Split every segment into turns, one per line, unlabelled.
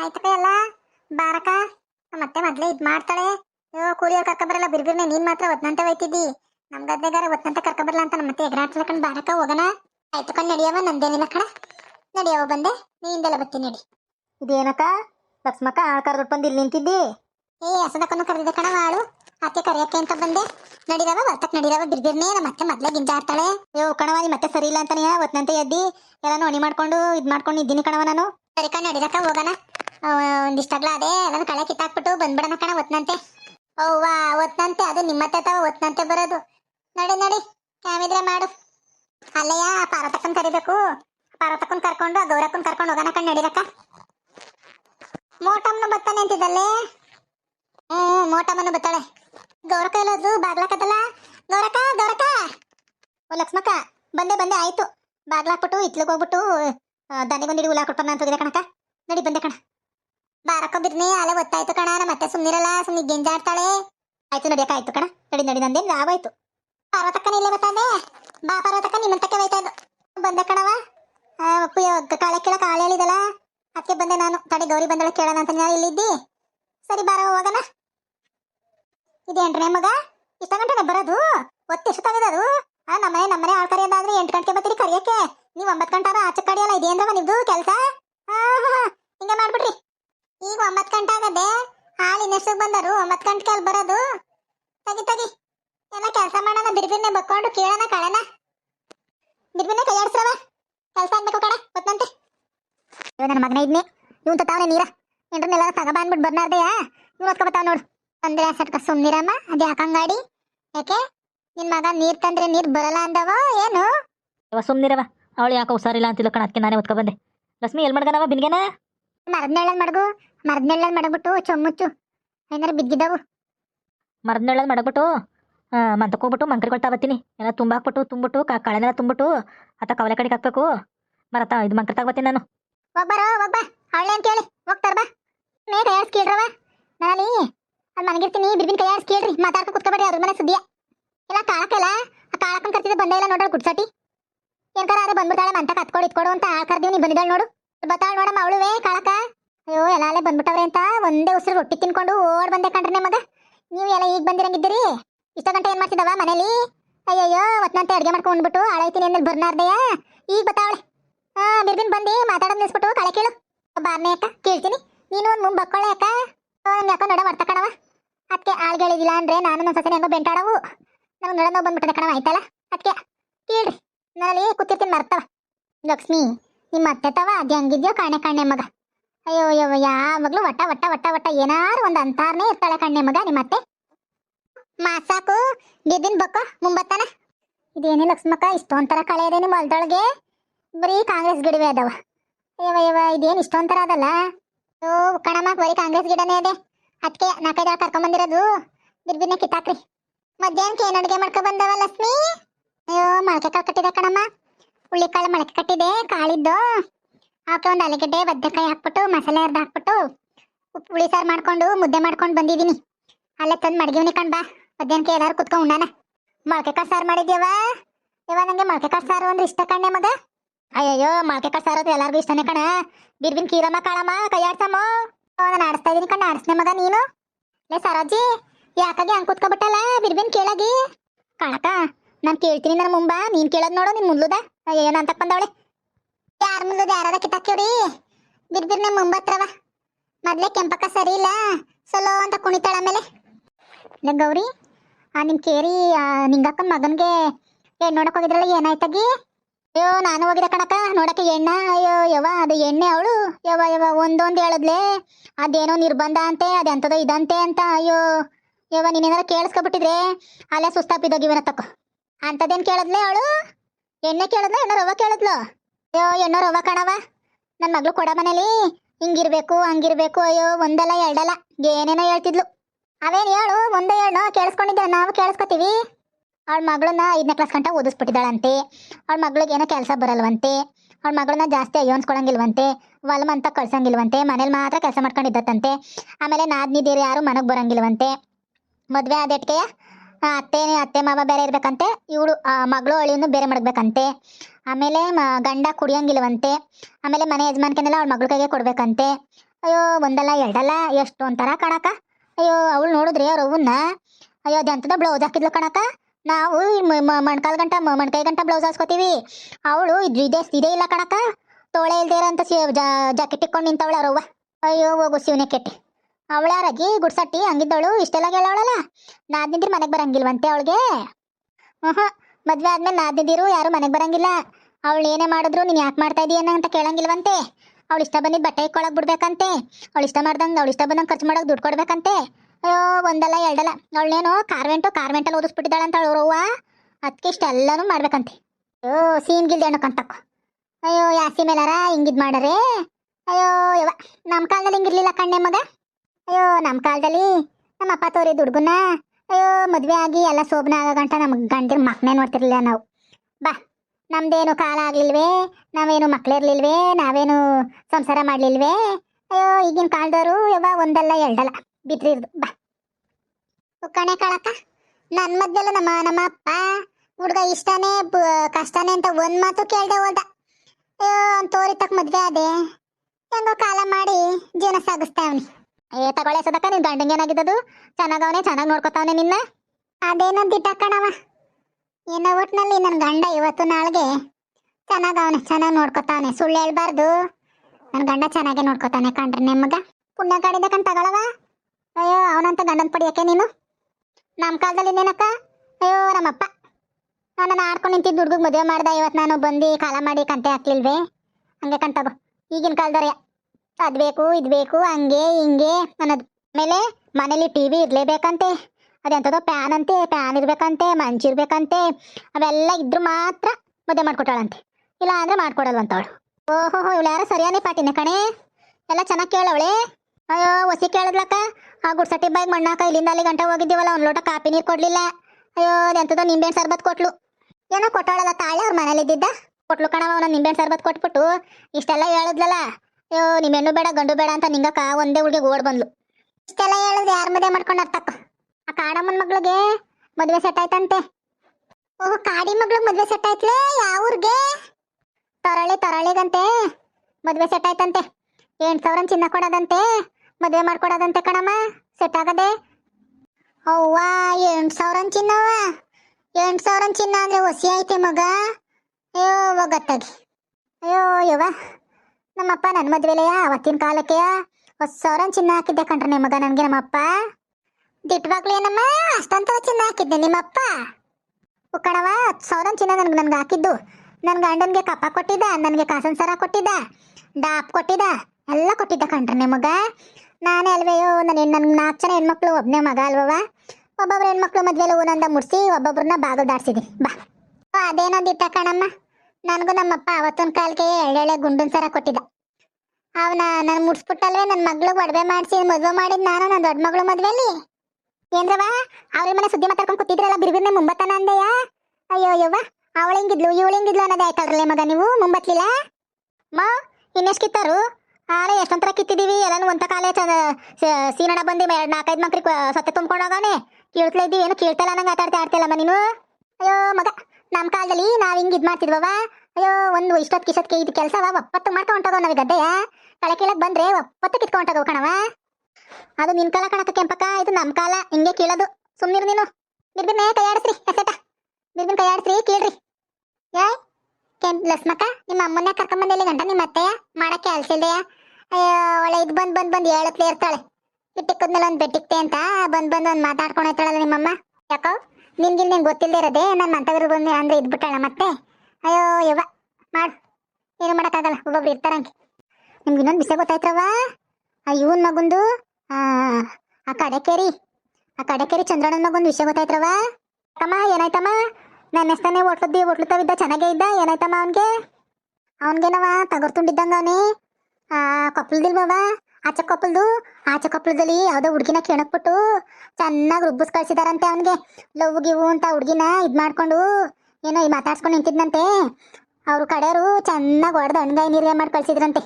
ಆಯ್ತಪ್ಪ ಎಲ್ಲ? ಬಾರಕ ಮತ್ತೆ ಮೊದ್ಲೇ ಇದ್ ಮಾಡ್ತಾಳೆ. ಯೋ ಕೂಲಿಯವ್ರು ಕರ್ಕ ಬರಲ್ಲ. ಬಿರ್ಬಿರ್ನೆ ನೀನ್ ಮಾತ್ರ ಒತ್ನಂತ ಒಯ್ತಿದ್ದಿ ನಮ್ ಗದ್ದೆಗಾರ ಒತ್ನಂತ ಕರ್ಕೊಬರಲ್ಲ ಅಂತ ಮತ್ತೆ ಎಗರಾಡ್ಸ್ಲಕಂಡ್ ಬಾರಕ ಹೋಗಣ. ಆಯ್ತು ಕಣ್ ನಡಿಯವ ನಂದೇನಿಲ್ಲ ಕಣ. ನಡಿಯವ ಬಂದೆ. ನೀ ಹಿಂದೆಲ್ಲ ಬರ್ತೀನಿ ನಡಿ.
ಇದೇನಕ್ಕ? ಲಕ್ಷ್ಮಕ್ಕ ಆಳ್ ಕರ್ದು ಬಂದು ಇಲ್ಲಿ ನಿಂತಿದ್ದಿ?
ಏ ಹಸದಕ್ಕನ್ನು ಕರೆದಿದ್ದೆ ಕಣ ಆಳು. ಆಕೆ ಕರೆಯಕ್ಕೆ ಅಂತ ಬಂದೆ. ನಡಿದವ ಬರ್ತಕ್ ನಡಿದವ ಬಿರ್ಬಿರ್ನೆ. ನಮ್ಮ ಮತ್ತೆ ಮೊದ್ಲೇ ಗಿಂಜಾಡ್ತಾಳೆ
ಯೋ ಕಣವ ನೀ ಮತ್ತೆ ಸರಿ ಇಲ್ಲ ಅಂತಾನೆ ಒತ್ನಂತ ಎದ್ದಿ. ಎಲ್ಲಾನು ಅಣಿ ಮಾಡ್ಕೊಂಡು ಇದ್ ಮಾಡ್ಕೊಂಡು ಇದ್ದೀನಿ ಕಣವ ನಾನು.
ಸರಿ ಕಣ ಹೋಗಣ ಹೋಗೋಣ. ಒಂದಿಷ್ಟಾಗ್ಲ ಅದೇ, ಅದನ್ನ ಕಳೆ ಕಿತ್ತಾಕ್ಬಿಟ್ಟು ಬಂದ್ಬಿಡಣ ಕಣ ಒತ್ನಂತೆ ಅವ್ವಾ ಒತ್ತನಂತೆ ಅದು ನಿಮ್ಮತ್ತೆ ತವ ಒತ್ತನಂತೆ ಬರೋದು. ನಡಿ ನಡಿ ಯಾವಿದ್ರೆ ಮಾಡು. ಅಲ್ಲಯ್ಯ ಪಾರತಕ್ಕನ್ ಕರಿಬೇಕು. ಪಾರತಕ್ಕನ್ ಕರ್ಕೊಂಡು ಗೌರಕ್ಕನ್ ಕರ್ಕೊಂಡು ಹೋಗೋಣ ಕಣ್ ನಡಿರಕ್ಕ ಮೋಟಮ್ಮನು ಬತ್ತಾನೆ ಅಂತಿದ್ದಲ್ಲೇ? ಹ್ಮ್ ಮೋಟಮ್ಮನು ಬತ್ತಾಳೆ. ಗೌರಕ್ಕ ಇಲ್ಲೋದು ಬಾಗ್ಲಾಕದಲ್ಲ ಗೌರಕ್ಕ ಗೌರಕ್ಕ!
ಓ, ಲಕ್ಷ್ಮಕ್ಕ, ಬಂದೆ ಬಂದೆ, ಆಯ್ತು. ಬಾಗ್ಲಾಕ್ಬಿಟ್ಟು ಇತ್ಲಿಗೆ ಹೋಗ್ಬಿಟ್ಟು ದನಿಗೊಂದಿಡಿ ಹುಳ ಕೊಟ್ಕೊಂಡು ಅಂತ ಕಣಕ್ಕ? ನಡಿ, ಬಂದೆ ಕಣ.
ಬಾರಕ್ಕ ಬಿರ್ನಿ ಅಲೆ ಒತ್ತಾಯ್ತು ಕಣ ನಮ್ಮ ಮತ್ತೆ ಸುಮ್ಮನಿರಲ್ಲ ಸುಮ್ಮನೆ ಗೆಂಜಾಡ್ತಾಳೆ
ಆಯ್ತು ನಡಿಯಕ್ಕ ಆಯ್ತು ಕಣ, ನಡಿ ನಡಿ, ನಂದೇನು ಆಯ್ತು.
ಪಾರ್ವತಕ್ಕನ ಇಲ್ಲೇ ಬರ್ತದೆ ಬಾ ಪಾರ್ವತಕ್ಕ ನಿಮ್ಮಂತಕ್ಕೆ ಹೋಯ್ತಾ ಇದ್ದು ಬಂದೆ ಕಣವ ಕಾಳೆ ಕೇಳಕ್ ಆಳೆ ಹೇಳಿದಲ್ಲ ಅದಕ್ಕೆ ಬಂದೆ ನಾನು. ತಡಿ, ಗೌರಿ ಬಂದಳ, ಕೇಳೋಣ ಅಂತ ನಾನು ಇಲ್ಲಿದ್ದಿ ಸರಿ ಬಾರ ಹೋಗೋಣ. ಇದೇನ್ರಿ ಮಗ? ಇಷ್ಟ ಗಂಟೆನೆ ಬರೋದು? ಒತ್ತು ಎಷ್ಟೊತ್ತಾಗಿದೆ ಅದು? ಆ ನಮ್ಮನೆ ನಮ್ಮನೆ ಆಳ್ ಕರೆಯೋದಾದ್ರೆ ಎಂಟು ಗಂಟೆ ಬರ್ತೀರಿ ಕರಿಯಕ್ಕೆ? ನೀವು ಒಂಬತ್ತು ಗಂಟೆ ಆಚೆ ಕಡಿಯಲ್ಲ ಇದೇನ್ರವ ನಿಮ್ದು ಕೆಲಸ? ಹಿಂಗೆ ಮಾಡ್ಬಿಡ್ರಿ. ಈಗ ಒಂಬತ್ತು ಗಂಟೆ ಆಗದೆ ಹಾಲಿ ಇನ್ನೆಷ್ಟು ಬಂದರು ಒಂಬತ್ತು ಗಂಟೆ ಅಲ್ಲಿ ಬರೋದು? ತಗಿ ತಗಿ. ಎಲ್ಲ ಕೆಲಸ ಮಾಡೋಣ, ಬಿರ್ಬಿರ್ನೆ ಬಕ್ಕೊಂಡು ಕೇಳೋಣ ಕಳೆನ ಬಿರ್ಬಿರ್ನೆ ಕೈ ಆಡ್ಸ್ರವ? ಕೆಲಸ ಆಗ್ಬೇಕು ಕಣ ಗೊತ್ತಂತೆ ಇವ ನನ್ನ ಮಗನ ಇದ್ನಿ. ಇವನ್ ತಾವನೆ ನೀರ. ಎಂಟ್ರನ್ನೆಲ್ಲ ತಗ ಬಂದ್ಬಿಟ್ಟು ಬರ್ನಾರ್ದೆಯಾ? ಇವ್ನು ಹೊತ್ಕೊಬತ್ತಾವ ನೋಡು. ಅಂದ್ರೆ ಸಟ್ಕ ಸುಮ್ನಿರಮ್ಮ, ಅದೇ ಯಾಕಂಗಾಡಿ ಯಾಕೆ? ನಿನ್ ಮಗ ನೀರ್ ತಂದ್ರೆ ನೀರ್ ಬರಲ್ಲ ಅಂದವ, ಏನು?
ಇವ ಸುಮ್ನಿರವ. ಅವಳು ಯಾಕೋ ಹುಷಾರಿಲ್ಲ ಅಂತಿಲ್ಲ ಕಣ ಅದಕ್ಕೆ ನಾನೇ ಹೊತ್ಕೊಬಂದೆ. ಬಂದೆ ಲಕ್ಷ್ಮಿ ಎಲ್ಲಿ ಮಾಡ್ಗನವ ಬಿನ್ಗೆನ?
ಮರದ ನೆಳ್ಳಲ್ ಮಡಗು ಮರದ ನೆಳ್ಳಲ್ ಮಡಗ್ಬಿಟ್ಟು ಚೊಮ್ಮುಚ್ಚು ಏನಾರು ಬಿದ್ದಿದ್ದವು?
ಮರದ ನೆಳ್ಳಲ್ಲಿ ಮಡಗ್ಬಿಟ್ಟು ಮಂತಕ್ಕೆ ಹೋಗ್ಬಿಟ್ಟು ಮಂಕ್ರಿ ಕೊಳ್ತಾ ಬರ್ತೀನಿ ಎಲ್ಲ ತುಂಬಾಕ್ಬಿಟ್ಟು ತುಂಬಿಟ್ಟು ಕಳೆನೆಲ್ಲ ತುಂಬಿಟ್ಟು ಆತ ಕವಲೆ ಕಡೆಗೆ ಹಾಕ್ಬೇಕು. ಮರತ ಇದು ಮಂಕರಿ ತಗೋತೀನಿ ನಾನು.
ಹೋಗ್ಬಾರೋ ಹೋಗ್ಬಾ ಅಂತ ಕೇಳಿ ಹೋಗ್ತಾರ ಬಾ ಮೇ ಕೈ ಆಡ್ಸ್ ಕೇಳ್ರವ. ನಾನಿ ಅಲ್ಲಿ ಮನಗಿರ್ತೀನಿ ಬಿರ್ಬಿನ್ ಕೈ ಆಡ್ಸ್ ಕೇಳ್ರಿ. ಮಾತಾಡ್ಕೊ ಕುತ್ಕೊಬೇಡಿ ಅದ್ರ ಮನೆ ಸುದ್ದಿಯ. ಇಲ್ಲ ಕಾಳಕಲ್ಲ ಆ ಕಾಳಕ್ಕನ್ ಕರ್ತಿದ್ದೆ ಬಂದೇ ಇಲ್ಲ ನೋಡ್ರಿ ಏನ್ ಏನ್ಕಾರ ಅರೆ ಬಂದ್ಬಿಡ್ತಾಳೆ ಮಂತ ಕತ್ಕೊಡು ಇತ್ಕೊಡು ಅಂತ ಆಳ್ ಕರ್ದೀವಿ ನೀ ಬಂದಿದ್ದಾಳೆ ನೋಡು. ಬತ್ತಾಳ ನೋಡಮ್ಮ ಅವಳುವೆ ಕಾಳಕ ಅಯ್ಯೋ ಎಲ್ಲ ಅಲ್ಲೇ ಬಂದ್ಬಿಟ್ಟವ್ರೆ ಅಂತ ಒಂದೇ ಉಸಿರು ರೊಟ್ಟಿ ತಿನ್ಕೊಂಡು ಓಡ್ ಬಂದೆ ಕಣ್ರಿ ಮಗ ನೀವು ಎಲ್ಲ ಈಗ ಬಂದಿರಂಗಿದ್ದೀರಿ? ಇಷ್ಟ ಗಂಟೆ ಏನ್ ಮಾಡ್ತಿದ್ದವ ಮನೇಲಿ? ಅಯ್ಯಯ್ಯೋ ಒತ್ತಂತೆ ಅಡ್ಗೆ ಮಾಡ್ಕೊಂಡ್ಬಿಟ್ಟು ಉಂಡ್ಬಿಟ್ಟು ಅಂದ್ರೆ ಬರ್ನಾರ್ದೆಯ ಈಗ ಬತ್ತಾವಳೆ. ಹಾ, ಬಿರ್ಬಿನ್ ಬಂದು ಮಾತಾಡೋದ್ ನಿಲ್ಸ್ಬಿಟ್ಟು ಕಳೆ ಕೇಳು. ಬಾರ್ನೆ ಅಕ್ಕ, ಕೇಳ್ತೀನಿ. ನೀನು ಒಂದು ಮುಂದೆ ಬಕ್ಕೊಳ್ಳೆ ಅಕ್ಕ. ಯಾಕೋ ನೋಡ ಮಾಡ್ತಾ ಕಣವ ಅದಕ್ಕೆ ಆಳ್ಗಳಿದಿಲ್ಲ ಅಂದ್ರೆ ನಾನು ನನ್ನ ಸಸನೆ ಹೆಂಗೋ ಬೆಂಟಾಡವು. ನಮ್ಗೆ ನೋಡೋ ನೋವು ಬಂದ್ಬಿಟ್ಟದೆ ಕಣವ ಆಯ್ತಲ್ಲ? ಅದಕ್ಕೆ ಕೇಳ್ರಿ ನಾನಲ್ಲಿ ಕೂತಿರ್ತೀನಿ ಮರ್ತವ ಲಕ್ಷ್ಮಿ. ನಿಮ್ಮ ಅತ್ತೆ ತವ, ಅದೇ ಹಂಗಿದ್ಯೋ ಕಾಣೆ ಕಣ್ಣೆ ಮಗ. ಅಯ್ಯೋ ಅಯ್ಯೋ ಯಾವಾಗ್ಲೂ ವಟ ವಟ ವಟ ವಟ, ಏನಾರು ಒಂದು ಅಂತಾರನೇ ಇರ್ತಾಳೆ ಕಣ್ಣೆ ಮಗ ನಿಮ್ಮ ಅತ್ತೆ. ಮಾಸಾಕು ಬಿರ್ಬಿನ್ ಬಕ್ಕ, ಮುಂಬತ್ತಾನ. ಇದೇನೇ ಲಕ್ಷ್ಮಕ್ಕ, ಇಷ್ಟೊಂಥರ ಕಳೆ ಇದೆ ನಿಮ್ಮ ಹೊಲ್ದೊಳಗೆ. ಬರೀ ಕಾಂಗ್ರೆಸ್ ಗಿಡವೇ ಅದಾವ. ಅಯ್ಯವ ಅಯ್ಯವ ಇದೇನು ಇಷ್ಟೊಂಥರ ಅದಲ್ಲ. ಓ ಕಣಮ್ಮ, ಬರೀ ಕಾಂಗ್ರೆಸ್ ಗಿಡನೇ ಇದೆ. ಅದಕ್ಕೆ ನಾಲ್ಕೈದು ಕರ್ಕೊಂಬಂದಿರೋದು ಬಿರ್ಬಿರ್ನೆ ಕಿತ್ತಾಕ್ರಿ. ಮಧ್ಯಾಹ್ನಕ್ಕೆ ಏನು ಅಡುಗೆ ಮಾಡ್ಕೊ ಬಂದವ ಲಕ್ಷ್ಮಿ? ಅಯ್ಯೋ, ಮೊಳಕೆ ಕಟ್ಟಿದೆ ಕಣಮ್ಮ. ಹುಳ್ಳಿಕಾಳು ಮೊಳಕೆ ಕಟ್ಟಿದೆ, ಕಾಳಿದ್ದು. ಆಕೆ ಒಂದು ಆಲೂಗಡ್ಡೆ, ಬದ್ನೆಕಾಯಿ ಹಾಕ್ಬಿಟ್ಟು, ಮಸಾಲೆ ಅರ್ಧ ಹಾಕ್ಬಿಟ್ಟು, ಉಪ್ಪು ಹುಳಿ ಸಾರು ಮಾಡ್ಕೊಂಡು, ಮುದ್ದೆ ಮಾಡ್ಕೊಂಡು ಬಂದಿದ್ದೀನಿ. ಅಲ್ಲೇ ತಂದು ಮಡಗಿವ್ನಿ ಕಣ್ ಬಾ. ಮಧ್ಯಾಹ್ನಕ್ಕೆ ಎಲ್ಲಾರು ಕುತ್ಕೊಂಡು ಉಣ್ಣಾನ. ಮೊಳಕೆ ಕಾಳು ಸಾರು ಮಾಡಿದ್ಯವ ಇವ ನಂಗೆ ಮೊಳಕೆ ಕಾಳು ಸಾರು ಅಂದ್ರೆ ಇಷ್ಟ ಕಣ್ಣೆ ಮಗ. ಅಯ್ಯಯ್ಯೋ ಮೊಳಕೆ ಕಾಳು ಸಾರು ಎಲ್ಲಾರ್ಗು ಇಷ್ಟನೇ ಕಣ. ಬಿರ್ಬಿನ್ ಕೀರಮ್ಮ ಕಾಳಮ್ಮ ಕೈ ಆಡ್ಸಮ್ಮ ನಾನು ಆಡಿಸ್ತಾ ಇದ್ದೀನಿ ಕಣ್ಣ ಆಡಿಸ್ನೆ ಮಗ ನೀನು. ಲೇ ಸರೋಜಿ, ಯಾಕಾಗಿ ಹಂಗೆ ಕುತ್ಕೊಬಿಟ್ಟಲ್ಲ? ಬಿರ್ಬಿನ್ ಕೇಳಗಿ. ಕಾಳಕ ನಾನು ಕೇಳ್ತೀನಿ ನನ್ನ ಮುಂಬಾ. ನೀನು ಕೇಳೋದ್ ನೋಡು ನಿನ್ ಮುಂದ್ಲುದ. ಏನ ಅಂತ ಬಂದವಳೆ ಯಾರ ಮುಂದ್ಲುದ ಯಾರದ ಕಿತ್ತಾಕ್ಯವ್ರಿ? ಬಿರ್ಬಿರ್ನೆ ಮುಂಬತ್ರವ. ಮೊದ್ಲೇ ಕೆಂಪಕ್ಕ ಸರಿ ಇಲ್ಲ. ಸೊಲೋ ಅಂತ ಕುಣಿತಾಳ ಆಮೇಲೆ. ಲೇ ಗೌರಿ ಆ ನಿಮ್ ಕೇರಿ ಆ, ನಿಂಗಕ್ಕನ್ ಮಗನ್ಗೆ ಏನ್ ನೋಡಕ್ ಹೋಗಿದ್ರಲ್ಲ ಏನಾಯ್ತಾಗಿ ಅಯ್ಯೋ ನಾನು ಹೋಗಿರ ಕಣಕ ನೋಡಕ್ಕೆ ಎಣ್ಣ. ಅಯ್ಯೋ ಯವ ಅದು ಎಣ್ಣೆ ಅವಳು. ಯವ ಯವ ಒಂದೊಂದು ಹೇಳದ್ಲೆ. ಅದೇನೋ ನಿರ್ಬಂಧ ಅಂತೆ ಅದೆಂತದ ಇದಂತೆ ಅಂತ. ಅಯ್ಯೋ ಯವ ನೀನೇನಾರ ಕೇಳಿಸ್ಕೊಬಿಟ್ಟಿದ್ರೆ ಅಲ್ಲೇ ಸುಸ್ತಾಪಿದೋಗಿವನ ತಕೋ ಅಂತದೇನ್ ಕೇಳದ್ಲೆ ಅವಳು? ಎಣ್ಣೆ ಕೇಳಿದ್ಲ, ಎಣ್ಣೆ ರವ ಕೇಳಿದ್ಲು? ಅಯ್ಯೋ, ಎಣ್ಣೆ ರವ ಕಣವ ನನ್ನ ಮಗಳು ಕೊಡ ಮನೇಲಿ. ಹಿಂಗಿರ್ಬೇಕು, ಹಂಗಿರ್ಬೇಕು. ಅಯ್ಯೋ, ಒಂದಲ್ಲ, ಎರಡಲ್ಲ. ಏನೇನೋ ಹೇಳ್ತಿದ್ಲು. ಅವೇನು ಹೇಳು, ಒಂದೇ ಹೇಳು ಕೇಳಿಸ್ಕೊಂಡಿದ್ದೆ ನಾವು ಕೇಳಿಸ್ಕೊತೀವಿ. ಅವಳ ಮಗಳನ್ನ ಐದನೇ ಕ್ಲಾಸ್ ಗಂಟ ಓದಿಸ್ಬಿಟ್ಟಿದ್ದಾಳಂತೆ. ಅವಳ ಮಗಳಿಗೆ ಏನೋ ಕೆಲಸ ಬರಲ್ವಂತೆ. ಅವಳ ಮಗಳನ್ನ ಜಾಸ್ತಿ ಅಯ್ಯೋನ್ಸ್ಕೊಳಂಗಿಲ್ವಂತೆ. ಹೊಲಮ್ ಅಂತ ಕಳ್ಸಂಗಿಲ್ವಂತೆ. ಮನೇಲಿ ಮಾತ್ರ ಕೆಲಸ ಮಾಡ್ಕೊಂಡಿದ್ದತ್ತಂತೆ. ಆಮೇಲೆ ನಾದ್ನಿದ್ದೀರಿ ಯಾರು ಮನೆಗೆ ಬರಂಗಿಲ್ವಂತೆ. ಮದುವೆ ಆದಟ್ಕೆ ಅತ್ತೆ ಅತ್ತೆ ಮಾವ ಬೇರೆ ಇರಬೇಕಂತೆ, ಇವಳು ಮಗಳು ಅಳಿಯನ್ನು ಬೇರೆ ಮಾಡಬೇಕಂತೆ. ಆಮೇಲೆ ಗಂಡ ಕುಡಿಯಂಗಿಲ್ವಂತೆ ಆಮೇಲೆ ಮನೆ ಯಜಮಾನ್ಕೆನೆಲ್ಲ ಅವಳ ಮಗಳ ಕೈಗೆ ಕೊಡ್ಬೇಕಂತೆ. ಅಯ್ಯೋ, ಒಂದಲ್ಲ, ಎರಡಲ್ಲ ಎಷ್ಟು ಒಂಥರ ಕಣಕ. ಅಯ್ಯೋ, ಅವಳು ನೋಡಿದ್ರಿ ಅವ್ರ ಅವನ್ನ ಅಯ್ಯೋ ಅದೆಂತದ ಬ್ಲೌಸ್ ಹಾಕಿದ್ಲು ಕಣಕ. ನಾವು ಮಣ್ಕಾಲ್ ಗಂಟ ಮೊಣ್ಕೈ ಗಂಟ ಬ್ಲೌಸ್ ಹಾಸ್ಕೋತೀವಿ. ಅವಳು ಇದು ಇದೇ ಇದೇ ಇಲ್ಲ ಕಣಕ. ತೋಳೆ ಇಲ್ದೇ ಇರೋಂಥ ಜಾಕೆಟ್ ಇಟ್ಕೊಂಡು ನಿಂತವಳೆ ಅವ್ರವ್ವ ಅಯ್ಯೋ, ಹೋಗು, ಶಿವನೇ ಕೆಟ್ಟಿ. ಅವಳ್ಯಾರಾಗಿ ಗುಡ್ಸಟ್ಟಿ ಹಂಗಿದ್ದವಳು, ಇಷ್ಟೆಲ್ಲ ಹೇಳವಳಲ್ಲ ನಾದ್ನಿಂದಿರು ಮನೆಗೆ ಬರಂಗಿಲ್ವಂತೆ ಅವಳಿಗೆ? ಹ್ಞೂ ಮದ್ವೆ ಆದ್ಮೇಲೆ ನಾದ್ನಿದಿರು ಯಾರು ಮನೆಗೆ ಬರಂಗಿಲ್ಲ. ಅವಳು ಏನೇ ಮಾಡಿದ್ರು ನೀನು ಯಾಕೆ ಮಾಡ್ತಾ ಇದೀಯ ಅಂತ ಕೇಳಂಗಿಲ್ವಂತೆ. ಅವಳು ಇಷ್ಟ ಬಂದಿದ್ದು ಬಟ್ಟೆ ಇಕ್ಕೊಳಕ್ ಬಿಡ್ಬೇಕಂತೆ. ಅವಳು ಇಷ್ಟ ಮಾಡ್ದಂಗೆ, ಅವಳು ಇಷ್ಟ ಬಂದಂಗೆ ಖರ್ಚು ಮಾಡೋಕೆ ದುಡ್ಡು ಕೊಡ್ಬೇಕಂತೆ. ಅಯ್ಯೋ, ಒಂದಲ್ಲ ಎರಡಲ್ಲ. ಅವಳೇನೋ ಕಾರ್ವೆಂಟು, ಕಾರ್ವೆಂಟಲ್ಲಿ ಓದಿಸ್ಬಿಟ್ಟಿದ್ದಾಳಂತ ಅವಳು ಅವ್ವ. ಅದಕ್ಕೆ ಇಷ್ಟೆಲ್ಲನೂ ಮಾಡ್ಬೇಕಂತೆ. ಅಯ್ಯೋ, ಸೀನ್ ಗಿಲ್ದೆ ಅನ್ನೋಕಂತಕ್ಕ ಅಯ್ಯೋ, ಯಾಸಿ ಮೇಲಾರ ಹಿಂಗಿದ್ ಮಾಡರೆ. ಅಯ್ಯೋ, ಯವ್ವ ನಮ್ಮ ಕಾಲದಲ್ಲಿ ಹಿಂಗಿರ್ಲಿಲ್ಲ ಕಣ್ಣೆ ಮಗ. ಅಯ್ಯೋ ನಮ್ಮ ಕಾಲದಲ್ಲಿ. ನಮ್ಮ ಅಪ್ಪ ತೋರಿ ದುಡ್ಗುನ ಅಯ್ಯೋ, ಮದುವೆ ಆಗಿ ಎಲ್ಲ ಶೋಭನ ಆಗೋ ಗಂಟ ನಮ್ಮ ಗಂಡಿನ ಮಕ್ಕಳೇ ನೋಡ್ತಿರ್ಲಿಲ್ಲ ನಾವು. ಬಾ, ನಮ್ದೇನು ಕಾಲ ಆಗ್ಲಿಲ್ವೇ? ನಾವೇನು ಮಕ್ಳಿರ್ಲಿಲ್ವೇ ನಾವೇನು ಸಂಸಾರ ಮಾಡ್ಲಿಲ್ವೇ? ಅಯ್ಯೋ, ಈಗಿನ ಕಾಲದವರು ಯಾವ ಒಂದಲ್ಲ ಎರಡಲ್ಲ. ಬಿದ್ರಿರ್ದು ಬಾ. ಕಣೆ ಕಾಳಕ್ಕ ನನ್ನ ಮದ್ದೆಲ್ಲ ನಮ್ಮ ನಮ್ಮ ಅಪ್ಪ ಹುಡುಗ ಇಷ್ಟನೇ ಕಷ್ಟನೇ ಅಂತ ಒಂದ್ ಮಾತು ಕೇಳ್ದೆ ಹೋದ. ಅಯ್ಯೋ, ಅವ್ನು ತೋರಿತಕ್ಕ ಮದ್ವೆ ಆದೆ. ಹೆಂಗೋ ಕಾಲ ಮಾಡಿ ಜೀವನ ಸಾಗಿಸ್ತಾವ್ನಿ ಏ, ತಗೊಳ್ಳೆ ಸದಕ ನಿನ್ ಗಂಡಂಗೆ ಏನಾಗಿದ್ದದು? ಚೆನ್ನಾಗವನೆ, ಚೆನ್ನಾಗಿ ನೋಡ್ಕೊತಾವನೆ ನಿನ್ನ. ಅದೇನೋ ದಿಟ್ಟ ಕಣವ ಏನೋ ಒಟ್ನಲ್ಲಿ ನನ್ನ ಗಂಡ ಇವತ್ತು ನಾಳೆಗೆ ಚೆನ್ನಾಗವನೆ, ಚೆನ್ನಾಗಿ ನೋಡ್ಕೊತಾವನೆ. ಸುಳ್ಳು ಹೇಳ್ಬಾರ್ದು. ನನ್ನ ಗಂಡ ಚೆನ್ನಾಗೆ ನೋಡ್ಕೊತಾನೆ ಕಂಡ್ರೆ ನಿಮ್ಮಗ ಪುಣ್ಯ ಕಾಡಿದ ಕಣ್ ತಗೊಳವ. ಅಯ್ಯೋ, ಅವನಂತ ಗಂಡನ್ ಪಡಿಯಕ್ಕೆ ನೀನು? ನಮ್ಮ ಕಾಲದಲ್ಲಿ ಇನ್ನೇನಕ್ಕ? ಅಯ್ಯೋ, ನಮ್ಮಪ್ಪ. ನಾನು ಆಡ್ಕೊಂಡು ನಿಂತಿದ್ದು ಹುಡುಗಿಗೆ ಮದುವೆ ಮಾಡ್ದೆ. ಇವತ್ತು ನಾನು ಬಂದು ಕಾಲ ಮಾಡಿ ಕಂತೆ ಹಾಕ್ಲಿಲ್ವೇ? ಹಂಗೆ ಕಣ್ತಗೋ ಈಗಿನ ಕಾಲದವ್ರೆ. ಅದ್ ಬೇಕು, ಇದ್ ಬೇಕು, ಹಂಗೆ, ಹಿಂಗೆ ಅನ್ನೋದು ಮೇಲೆ ಮನೇಲಿ ಟಿವಿ ಇರ್ಲೇಬೇಕಂತೆ. ಅದೆಂತದೋ ಪ್ಯಾನ್ ಅಂತೆ, ಪ್ಯಾನ್ ಇರ್ಬೇಕಂತೆ, ಮಂಚ್ ಇರ್ಬೇಕಂತೆ, ಅವೆಲ್ಲ ಇದ್ರು ಮಾತ್ರ ಮದುವೆ ಮಾಡ್ಕೊಟ್ಟಾಳಂತೆ. ಇಲ್ಲ ಅಂದ್ರೆ ಮಾಡ್ಕೊಡಲ್ವಂತ ಅವಳು ಓಹೋ ಇವಳು ಯಾರೋ ಸರಿಯಾನೇ ಪಾಟಿನ ಕಣೆ. ಎಲ್ಲ ಚೆನ್ನಾಗಿ ಕೇಳವಳೆ? ಅಯ್ಯೋ ಹೊಸಿ ಕೇಳಿದ್ಲಕ್ಕ? ಆ ಗುಡ್ಸಟ್ಟಿ ಬಾಯಿಗೆ ಮಣ್ಣಾಕ ಇಲ್ಲಿಂದ ಅಲ್ಲಿ ಗಂಟೆ ಹೋಗಿದ್ದೀವಲ್ಲ, ಒಂದು ಲೋಟ ಕಾಪಿ ನೀರು ಕೊಡ್ಲಿಲ್ಲ. ಅಯ್ಯೋ ಅದೆಂಥದೋ ನಿಂಬೆಹಣ್ಣು ಸರ್ಬತ್ ಕೊಟ್ಲು. ಏನೋ ಕೊಟ್ಟಾಳಲ್ಲ ತಾಳೆ ಅವ್ರ ಮನೇಲಿ ಇದ್ದಿದ್ದ ಕೊಟ್ಲು ಕಣವ ಅವನ ನಿಂಬೆಹಣ್ಣು ಸರ್ಬತ್ ಕೊಟ್ಬಿಟ್ಟು. ಇಷ್ಟೆಲ್ಲ ಹೇಳಿದ್ಲಲ್ಲ? ಅಯ್ಯೋ ನಿಮ್ಮೆಣ್ಣು ಬೇಡ, ಗಂಡು ಬೇಡ ಅಂತ ನಿಂಗಕ್ಕ ಒಂದೇ ಹುಡುಗಿ ಓಡ್ ಬಂದ್ಲು. ಇಷ್ಟೆಲ್ಲ ಹೇಳಿದ್ರೆ ಯಾರ ಮದುವೆ ಮಾಡ್ಕೊಂಡು ಅರ್ಥಕ್ಕ ಆ ಕಾಡಮ್ಮನ ಮಗ್ಳಿಗೆ ಮದುವೆ ಸೆಟ್ ಆಯ್ತಂತೆ. ಓಹ್, ಕಾಡಿ ಮಗ್ಳಿಗೆ ಮದುವೆ ಸೆಟ್ ಆಯ್ತಲೇ? ಯಾವ್ರಿಗೆ ತರಳಿ, ತರಳಿಗಂತೆ. ಮದುವೆ ಸೆಟ್ ಆಯ್ತಂತೆ. ಎಂಟು ಸಾವಿರ ಚಿನ್ನ ಕೊಡೋದಂತೆ. ಮದುವೆ ಮಾಡ್ಕೊಡೋದಂತೆ ಕಣಮ್ಮ. ಸೆಟ್ ಆಗದೆ. ಅವ್ವ, ಎಂಟು ಸಾವಿರ ಚಿನ್ನವ? ಎಂಟು ಸಾವಿರ ಚಿನ್ನ ಅಂದ್ರೆ ಹೊಸಿ ಐತೆ ಮಗ. ಅಯ್ಯೋ ಒಗತ್ತಾಗಿ ಅಯ್ಯೋ, ಯವ್ವ. ನಮ್ಮಪ್ಪ ನನ್ನ ಮದ್ವೆಲೆಯ? ಅವತ್ತಿನ ಕಾಲಕ್ಕೆ ಹೊಸ ಸಾವಿರ ಚಿನ್ನ ಹಾಕಿದ್ದೆ ಕಣ್ರಿ ನಿಮಗ ಮಗ ನನಗೆ ನಮ್ಮಪ್ಪ. ದಿಟ್ವಾಗ್ಲಿ ಏನಮ್ಮ? ಅಷ್ಟಂತ ಚಿನ್ನ ಹಾಕಿದ್ದೆ ನಿಮ್ಮಪ್ಪ. ಉಕ್ಕಣವ ಹತ್ತು ಸಾವಿರ ಚಿನ್ನ ನನ್ಗೆ ನನ್ಗೆ ಹಾಕಿದ್ದು. ನನ್ನ ಗಂಡನಿಗೆ ಕಪ್ಪ ಕೊಟ್ಟಿದ್ದ ನನಗೆ ಕಾಸನ್ ಸರ ಕೊಟ್ಟಿದ್ದ ಡಾಪ್ ಕೊಟ್ಟಿದ್ದ ಎಲ್ಲ ಕೊಟ್ಟಿದ್ದ ಕಣ್ರಿ ನಿಮಗ ನಾನೇ ಅಲ್ವೆಯೋ ನನ್ನ ನನ್ನ ನಾಲ್ಕು ಜನ ಹೆಣ್ಮಕ್ಳು ಒಬ್ಬನೇ ಮಗ ಅಲ್ವವ ಒಬ್ಬೊಬ್ರು ಹೆಣ್ಮಕ್ಳು ಮದ್ವೆಲಿ ಒಂದೊಂದ ಮುಡಿಸಿ ಒಬ್ಬೊಬ್ರನ್ನ ಬಾಗಿಲು ದಾಡ್ಸಿದೀನಿ ಬಾ. ಓ, ಅದೇನೊಂದಿತ್ತ ಕಣಮ್ಮ. ನನಗೂ ನಮ್ಮಪ್ಪ ಅವತ್ತೊಂದು ಕಾಲಕ್ಕೆ ಎಳ್ಳೆಳೆ ಗುಂಡನ್ ಸರ ಕೊಟ್ಟಿದ್ದ. ಅವನ ನಾನು ಮುಡ್ಸ್ಬಿಟ್ಟಲ್ವೇ ನನ್ನ ಮಗಳು ಒಡವೆ ಮಾಡಿಸಿ, ಮದುವೆ ಮಾಡಿದ್ ನಾನು ನನ್ನ ದೊಡ್ಡ ಮಗಳು ಮದ್ವೆಲಿ. ಏನ್ರವ ಅವ್ರ ಮನೆ ಸುದ್ದಿ ಮಾತಾಡ್ಕೊಂಡು ಕೂತಿದ್ರಲ್ಲ ಬಿರ್ಬಿರ್ನೆ ಮುಂಬತ್ತನ ಅಂದೆಯ ಅಯ್ಯೋ, ಅಯ್ಯವ್ವ, ಅವಳ ಹಿಂಗಿದ್ಲು, ಇವಳು ಹಿಂಗಿದ್ಲು ಅನ್ನೋದೇ ಮಗ ನೀವು ಮುಂಬತ್ಲಿಲ್ಲ ಮಾ ಇನ್ನೆಷ್ಟು ಕಿತ್ತಾರು ಆರೆ ಎಷ್ಟೊಂತರ ಕಿತ್ತಿದೀವಿ, ಎಲ್ಲಾನು ಒಂದ ಕಾಲೇ ಚಂದ ಸೀನಡ ಬಂದು ನಾಲ್ಕೈದು ಮಕ್ಳಿಗೆ ಸತ್ತೆ ತುಂಬ್ಕೊಂಡೋಗವನೆ ಕೇಳ್ತಾ ಇದ್ದೀವಿ, ಏನು ಕೇಳ್ತಲ್ಲ ನಂಗೆ ಆಟಾಡ್ತಾ ಆಡ್ತಿಲ್ಲಮ್ಮ ನೀನು? ಅಯ್ಯೋ, ಮಗ ನಮ್ಮ ಕಾಲದಲ್ಲಿ ನಾವು ಹಿಂಗೆ ಇದು ಮಾಡ್ತಿದ್ವವ ಅಯ್ಯೋ, ಒಂದು ಇಷ್ಟೊತ್ತು ಕಿಸತ್ಗೆ ಇದು ಕೆಲಸವ, ಒಪ್ಪತ್ತು ಮಾಡ್ತಾ ಹೊಂಟೋಗವ್ ನಾವೀಗ ಗದ್ದೆಯ? ಕಳೆ ಕೀಳಕ್ ಬಂದ್ರೆ ಒಪ್ಪತ್ತು ಕಿತ್ಕೊಂಡೋಗವ್ ಕಣವ ಅದು ನಿನ್ ಕಾಲ ಕಣಕ ಕೆಂಪಕ್ಕ, ಇದು ನಮ್ ಕಾಲ, ಹಿಂಗೆ ಕೀಳೋದು. ಸುಮ್ನಿರು ನೀನು. ಬಿರ್ಬಿರ್ನೆ ಕೈ ಆಡಿಸ್ರಿ ಎಸೆಟ ಬಿರ್ಬಿನ್ ಕೈ ಆಡಿಸ್ರಿ ಕೀಳ್ರಿ. ಏ ಕೆಂಪ್ ಲಸ್ಮಕ್ಕ, ನಿಮ್ಮ ಅಮ್ಮನ್ನೇ ಕರ್ಕೊಂಬಂದಿಲ್ಲ ಗಂಟ ನಿಮ್ಮ ಅತ್ತೆಯ? ಮಾಡಕ್ಕೆ ಅಲ್ಸಿಲ್ದೆಯ ಅಯ್ಯೋ, ಒಳ್ಳೆ ಇದು ಬಂದ್ ಬಂದ್ ಬಂದ್ ಹೇಳತ್ಲೇ ಇರ್ತಾಳೆ ಇಟ್ಟಿಕ್ಕದ್ಮೇಲೆ ಒಂದ್ ಬೆಟ್ಟಿಕ್ತೆ ಅಂತ ಬಂದ್ ಬಂದ್ ಒಂದ್ ಮಾತಾಡ್ಕೊಂಡು ಹೋಯ್ತಾಳಲ್ಲ ನಿಮ್ಮಮ್ಮ. ಯಾಕೋ? ನಿನ್ಗಿಲ್ ನಿಂಗೆ ಗೊತ್ತಿಲ್ಲದೆ ಇರೋದೇ ನನ್ನ ಮಂತವ್ರು ಬಂದು ಅಂದ್ರೆ ಇದ್ಬಿಟ್ಟಾಳ ಮತ್ತೆ. ಅಯ್ಯೋ, ಯವ್ವ, ಮಾಡು. ಏನು ಮಾಡೋಕ್ಕಾಗಲ್ಲ, ಒಬ್ಬೊಬ್ರು ಇರ್ತಾರಂಗೆ. ನಿಮ್ಗೆ ಇನ್ನೊಂದು ವಿಷಯ ಗೊತ್ತಾಯ್ತವ ಆ ಇವನ್ ಮಗುಂದು, ಆ ಕಡೆಕೇರಿ ಆ ಕಡೆಕೇರಿ ಚಂದ್ರಣ್ಣನ ಮಗೊಂದು ವಿಷಯ ಗೊತ್ತಾಯ್ತ್ರವ ಅಮ್ಮ ಏನಾಯ್ತಮ್ಮ? ನನ್ನ ಓಟ್ಲದ್ದು, ಓಟ್ಲುತ್ತವಿದ್ದ, ಚೆನ್ನಾಗೇ ಇದ್ದ, ಏನಾಯ್ತಮ್ಮ ಅವನಿಗೆ? ಅವನಿಗೇನವ ತಗೊರ್ತುಂಡಿದ್ದಂಗ ಅವನೇ. ಆ ಕೊಪ್ಪಳದಿಲ್ವವ ಆಚೆ ಕೊಪ್ಪಳದು ಆಚೆ ಕೊಪ್ಪಳದಲ್ಲಿ ಯಾವುದೋ ಹುಡುಗಿನ ಕೆಣಕ್ಬಿಟ್ಟು ಚೆನ್ನಾಗಿ ರುಬ್ಬಿಸ್ ಕಳ್ಸಿದಾರಂತೆ ಅವನಿಗೆ. ಲವ್ ಗಿವು ಅಂತ ಹುಡುಗಿನ ಇದು ಮಾಡ್ಕೊಂಡು, ಏನೋ ಈ ಮಾತಾಡ್ಸ್ಕೊಂಡು ನಿಂತಿದ್ನಂತೆ. ಅವ್ರು ಕಡೆಯವರು ಚೆನ್ನಾಗಿ ಹೊಡೆದು ಹಣ್ಗಾಯಿ ನೀರಿಗೆ ಮಾಡಿ ಕಳ್ಸಿದ್ರಂತೆ.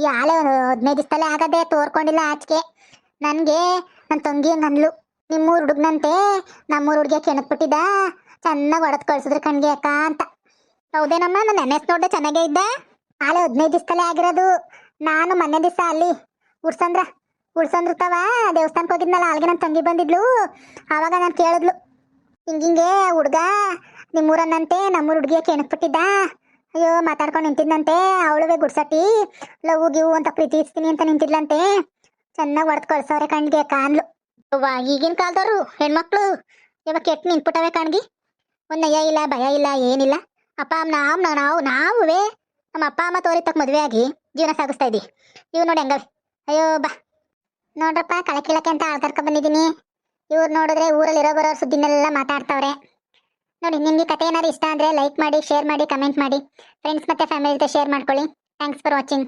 ಈ ಆಲೆ ಹದಿನೈದು ದಿವಸದಲ್ಲೇ ಆಗದೆ ತೋರ್ಕೊಂಡಿಲ್ಲ ಆಚೆಗೆ. ನನಗೆ ನನ್ನ ತಂಗಿ ನನ್ಲು. ನಿಮ್ಮೂರು ಹುಡುಗನಂತೆ ನಮ್ಮೂರು ಹುಡುಗಿಯ ಕೆಣಕ್ಬಿಟ್ಟಿದ್ದ ಚೆನ್ನಾಗಿ ಹೊಡೆದು ಕಳ್ಸಿದ್ರು ಕಣ್ಗೆ ಅಕ್ಕ ಅಂತ. ಹೌದೇನಮ್ಮ ನಾನು ನೆನೆಸ್ ನೋಡ್ದೆ ಚೆನ್ನಾಗೇ ಇದ್ದೆ? ಆಲೆ ಹದಿನೈದು ದಿವಸದಲ್ಲೇ ಆಗಿರೋದು. ನಾನು ಮೊನ್ನೆ ದಿವಸ ಅಲ್ಲಿ ಉಡ್ಸಂದ್ರ ತವ ದೇವಸ್ಥಾನಕ್ಕೆ ಹೋಗಿದ್ನಲ್ಲ ಅಲ್ಲಿಗೆ ನನ್ನ ತಂಗಿ ಬಂದಿದ್ಲು. ಆವಾಗ ನಾನು ಕೇಳಿದ್ಲು. ಹಿಂಗಿಂಗೆ ಹುಡುಗ ನಿಮ್ಮೂರನ್ನಂತೆ ನಮ್ಮೂರು ಹುಡುಗಿಯ ಕೆಣಕ್ಬಿಟ್ಟಿದ್ದ ಅಯ್ಯೋ, ಮಾತಾಡ್ಕೊಂಡು ನಿಂತಿದ್ನಂತೆ, ಅವಳುವೆ ಗುಡ್ಸಟ್ಟಿ. ಲವ್ ಗಿವು ಅಂತ ಪ್ರೀತಿಸ್ತೀನಿ ಅಂತ ನಿಂತಿದ್ಲಂತೆ. ಚೆನ್ನಾಗಿ ಹೊಡೆದು ಕಳ್ಸವ್ರೆ ಕಣ್ಗೆ, ಕಾನ್ಲು. ಈಗಿನ ಕಾಲದವ್ರು ಹೆಣ್ಮಕ್ಳು. ಇವಾಗ ಕೆಟ್ಟ ನಿಂತ್ಬಿಟ್ಟವೆ ಕಣ್ಗಿ. ಒಂದು ನಯ ಇಲ್ಲ, ಭಯ ಇಲ್ಲ, ಏನಿಲ್ಲ. ಅಪ್ಪ, ಅಮ್ಮ, ನಾವು ನಾವು ನಾವುವೇ. ನಮ್ಮ ಅಪ್ಪ, ಅಮ್ಮ ತೋರಿ ತಕ್ಕ ಮದುವೆ ಆಗಿ ಜೀವನ ಸಾಗಿಸ್ತಾ ಇದ್ದಿ ಇವ್ ನೋಡಿ ಹೆಂಗವೆ. ಅಯ್ಯೋ, ಬಾ. ನೋಡ್ರಪ್ಪ ಕಳೆ ಕೀಳಕ್ಕೆ ಅಂತ ಆಳ್ಕರ್ಕ ಬಂದಿದ್ದೀನಿ. ಇವ್ರು ನೋಡಿದ್ರೆ ಊರಲ್ಲಿ ಇರೋ ಬರೋ ಸುದ್ದಿನೆಲ್ಲ ಮಾತಾಡ್ತಾವ್ರೆ. ನೋಡಿ, ನಿಮಗೆ ಕತೆ ಏನಾದ್ರು ಇಷ್ಟ ಅಂದರೆ ಲೈಕ್ ಮಾಡಿ ಶೇರ್ ಮಾಡಿ ಕಮೆಂಟ್ ಮಾಡಿ. ಫ್ರೆಂಡ್ಸ್ ಮತ್ತೆ ಫ್ಯಾಮಿಲಿ ಜೊತೆ ಶೇರ್ ಮಾಡ್ಕೊಳ್ಳಿ. Thanks for watching